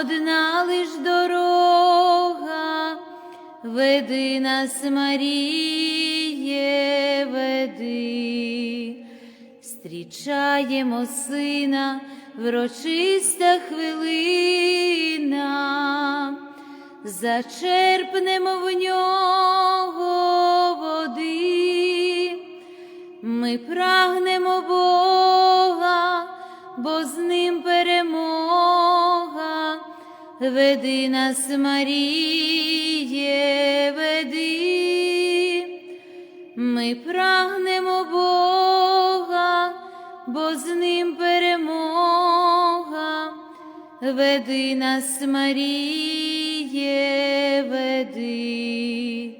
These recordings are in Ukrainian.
одна лиш дорога, веди нас, Маріє, веди, Стрічаємо сина, врочиста хвилина, зачерпнемо в нього води. Ми прагнемо Бога, бо з ним перемога. Веди нас, Маріє, веди. Ми прагнемо Бога, бо з ним перемога. Веди нас, Маріє, веди.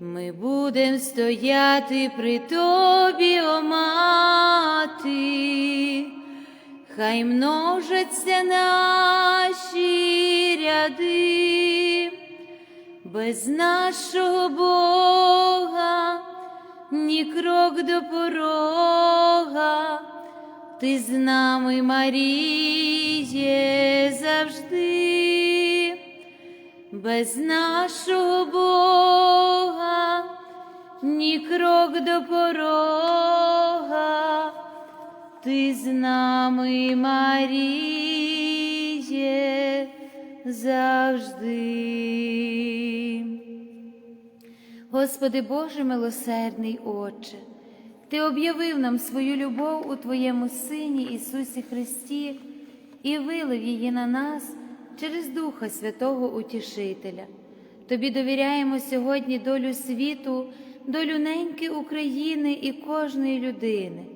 Ми будем стояти при тобі, о мати, хай множаться наші ряди, без нашого Бога, ні крок до порога, ти з нами, Маріє, завжди. Без нашого Бога, ні крок до порога, ти з нами, Маріє, завжди. Господи Боже милосердний Отче, Ти об'явив нам свою любов у Твоєму Сині Ісусі Христі і вилив її на нас через Духа Святого Утішителя. Тобі довіряємо сьогодні долю світу, долю неньки України і кожної людини.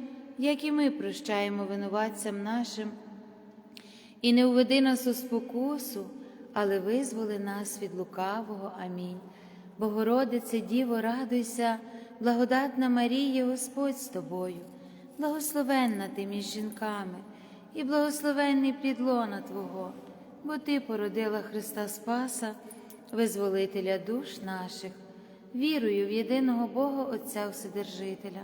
як і ми прощаємо винуватцям нашим. І не уведи нас у спокусу, але визволи нас від лукавого. Амінь. Богородице, Діво, радуйся, благодатна Марія, Господь з тобою, благословенна ти між жінками, і благословенний плідлона Твого, бо Ти породила Христа Спаса, визволителя душ наших, вірую в єдиного Бога Отця Вседержителя,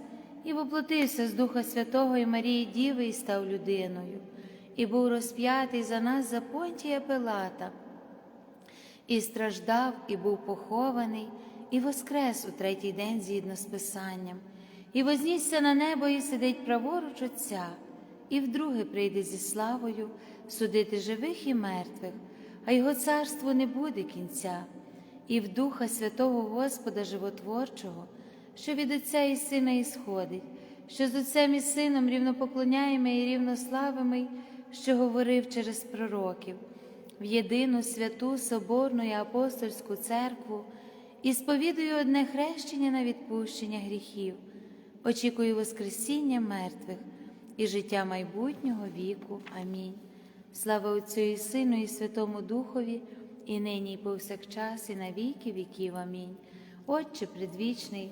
і воплотився з Духа Святого і Марії Діви і став людиною. І був розп'ятий за нас за понтія Пилата, і страждав, і був похований, і воскрес у третій день згідно з Писанням, і вознісся на небо, і сидить праворуч Отця, і вдруге прийде зі славою судити живих і мертвих, а його царство не буде кінця, і в Духа Святого Господа Животворчого, що від Отця і Сина ісходить, що з Отцем і Сином рівнопоклоняємо і рівнославимо, що говорив через пророків, в єдину святу Соборну і апостольську церкву і сповідую одне хрещення на відпущення гріхів, очікую Воскресіння мертвих і життя майбутнього віку. Амінь. Слава Отцю і Сину, і Святому Духові, і нині, і повсякчас, і на віки віків. Амінь. Отче предвічний,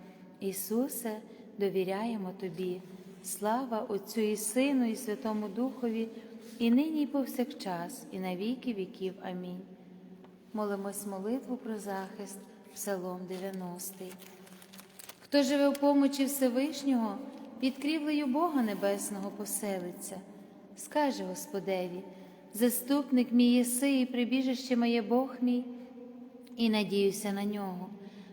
Ісусе, довіряємо Тобі. Слава Отцю і Сину, і Святому Духові, і нині, і повсякчас, і на віки віків. Амінь. Молимось молитву про захист, Псалом 90. Хто живе в помочі Всевишнього, під крівлею Бога Небесного поселиться, скаже Господеві, заступник мій єси і прибіжище моє Бог мій, і надіюся на нього,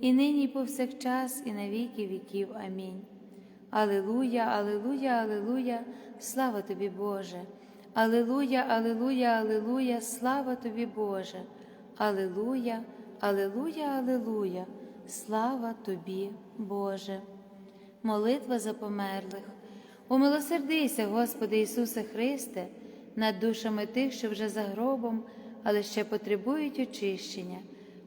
і нині, і повсякчас, і на віки віків. Амінь. Алилуя, Алилуя, Алилуя, слава тобі, Боже. Алилуя, Алилуя, Алилуя, слава тобі, Боже. Алилуя, Алилуя, Алилуя слава тобі, Боже. Молитва за померлих. Умилосердися, Господи Ісусе Христе, над душами тих, що вже за гробом, але ще потребують очищення,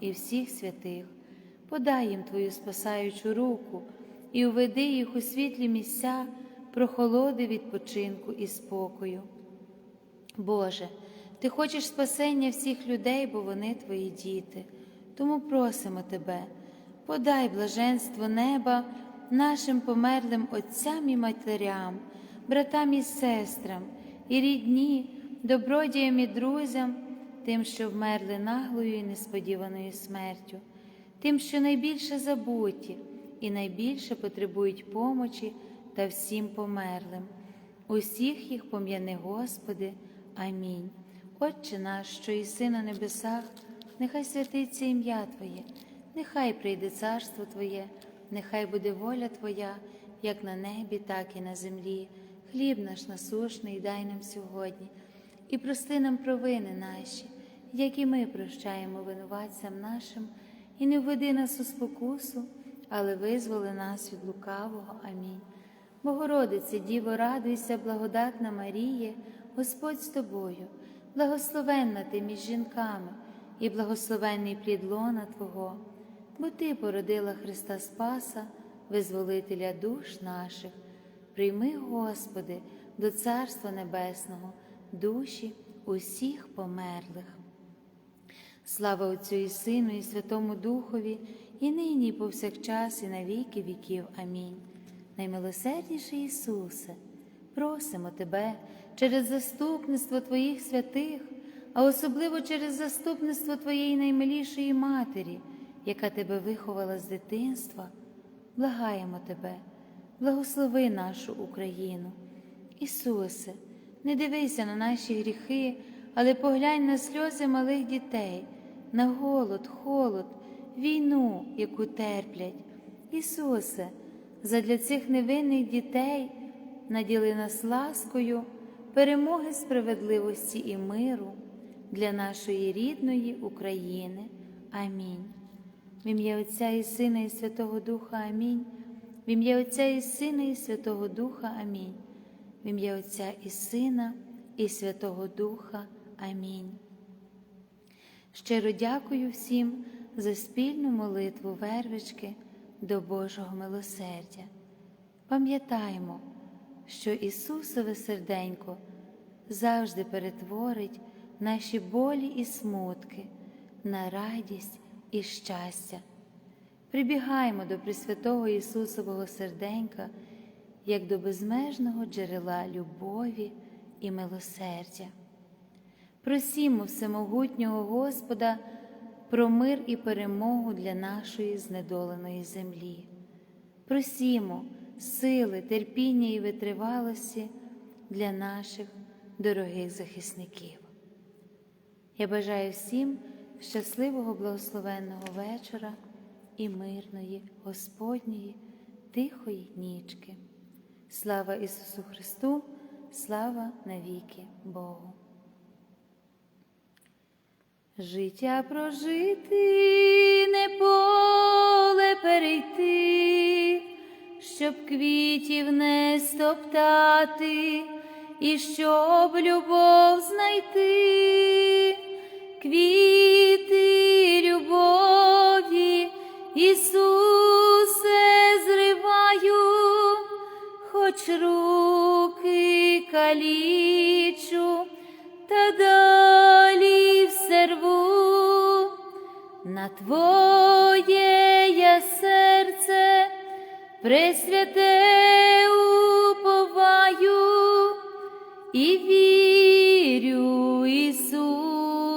і всіх святих. Подай їм Твою спасаючу руку і уведи їх у світлі місця прохолоди відпочинку і спокою. Боже, Ти хочеш спасення всіх людей, бо вони Твої діти. Тому просимо Тебе, подай блаженство неба нашим померлим отцям і матерям, братам і сестрам, і рідні, добродіям і друзям, тим, що вмерли наглою і несподіваною смертю, тим, що найбільше забуті і найбільше потребують помочі та всім померлим. Усіх їх пом'яни, Господи. Амінь. Отче наш, що єси на небесах, нехай святиться ім'я Твоє, нехай прийде царство Твоє, нехай буде воля Твоя, як на небі, так і на землі. Хліб наш насушний дай нам сьогодні, і прости нам провини наші, як і ми прощаємо винуватцям нашим, і не введи нас у спокусу, але визволи нас від лукавого. Амінь. Богородице, Діво, радуйся, благодатна Маріє, Господь з тобою, благословенна ти між жінками, і благословенний плід лона Твого, бо Ти породила Христа Спаса, визволителя душ наших. Прийми, Господи, до Царства Небесного, душі усіх померлих. Слава Отцю і Сину, і Святому Духові, і нині, і повсякчас, і на віки віків. Амінь. Наймилосердніший Ісусе, просимо Тебе через заступництво Твоїх святих, а особливо через заступництво Твоєї наймилішої Матері, яка Тебе виховала з дитинства, благаємо Тебе, благослови нашу Україну. Ісусе, не дивися на наші гріхи, але поглянь на сльози малих дітей, на голод, холод, війну, яку терплять. Ісусе, задля цих невинних дітей наділи нас ласкою, перемоги справедливості і миру для нашої рідної України. Амінь. В ім'я Отця і Сина, і Святого Духа Амінь. В ім'я Отця і Сина, і Святого Духа Амінь. В ім'я Отця і Сина, і Святого Духа. Амінь. Щиро дякую всім за спільну молитву вервички до Божого милосердя. Пам'ятаймо, що Ісусове серденько завжди перетворить наші болі і смутки на радість і щастя. Прибігаймо до Пресвятого Ісусового серденька, як до безмежного джерела любові і милосердя. Просімо всемогутнього Господа про мир і перемогу для нашої знедоленої землі. Просімо сили, терпіння і витривалості для наших дорогих захисників. Я бажаю всім щасливого благословенного вечора і мирної Господньої, тихої нічки. Слава Ісусу Христу, слава навіки Богу. Життя прожити, не поле перейти, щоб квітів не стоптати, і щоб любов знайти, квіти любові, пресвяте уповаю і вірю, Ісусе,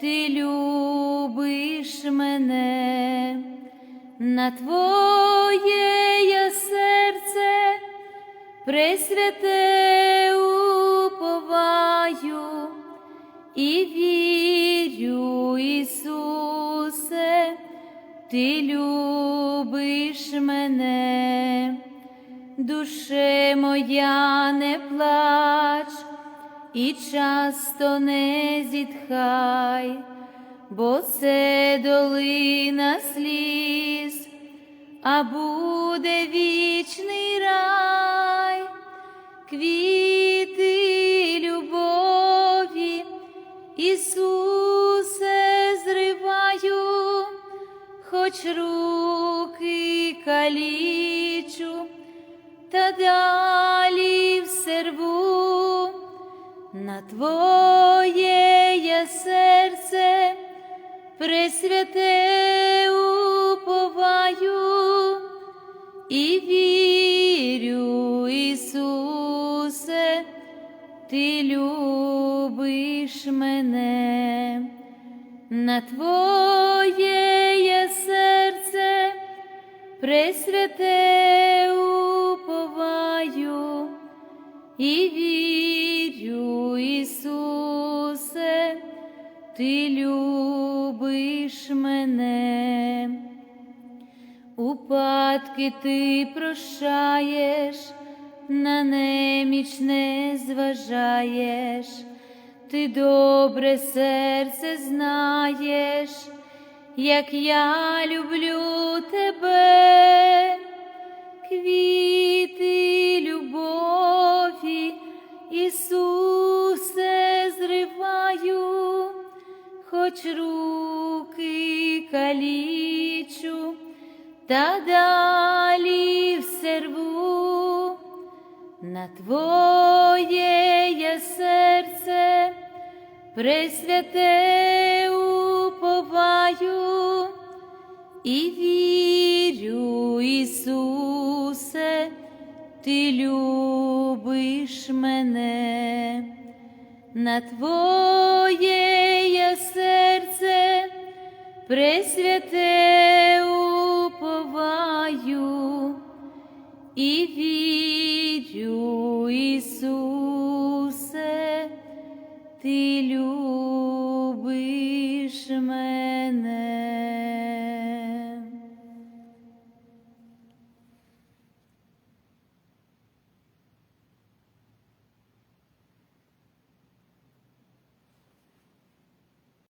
Ти любиш мене, на Твоє я серце, пресвяте уповаю і вірю, Ісусе, Ти любиш мене, душе моя не плач і часто не зітхай, бо це долина сліз, а буде вічний рай, квіти руки калічу, та далі все рву, на Твоє я серце пресвяте уповаю і вірю, Ісусе, Ти любиш мене, на Твоє пресвяте уповаю і вірю, Ісусе, Ти любиш мене. Упадки ти прощаєш, на неміч не зважаєш, ти добре серце знаєш, як я люблю тебе, квіти любові, Ісусе, зриваю, хоч руки калічу, та далі все рву, на Твоє я серце пресвяте уповаю і вірю, Ісусе, Ти любиш мене, на Твоє я серце пресвяте уповаю і вірю, Ісусе, Ти любиш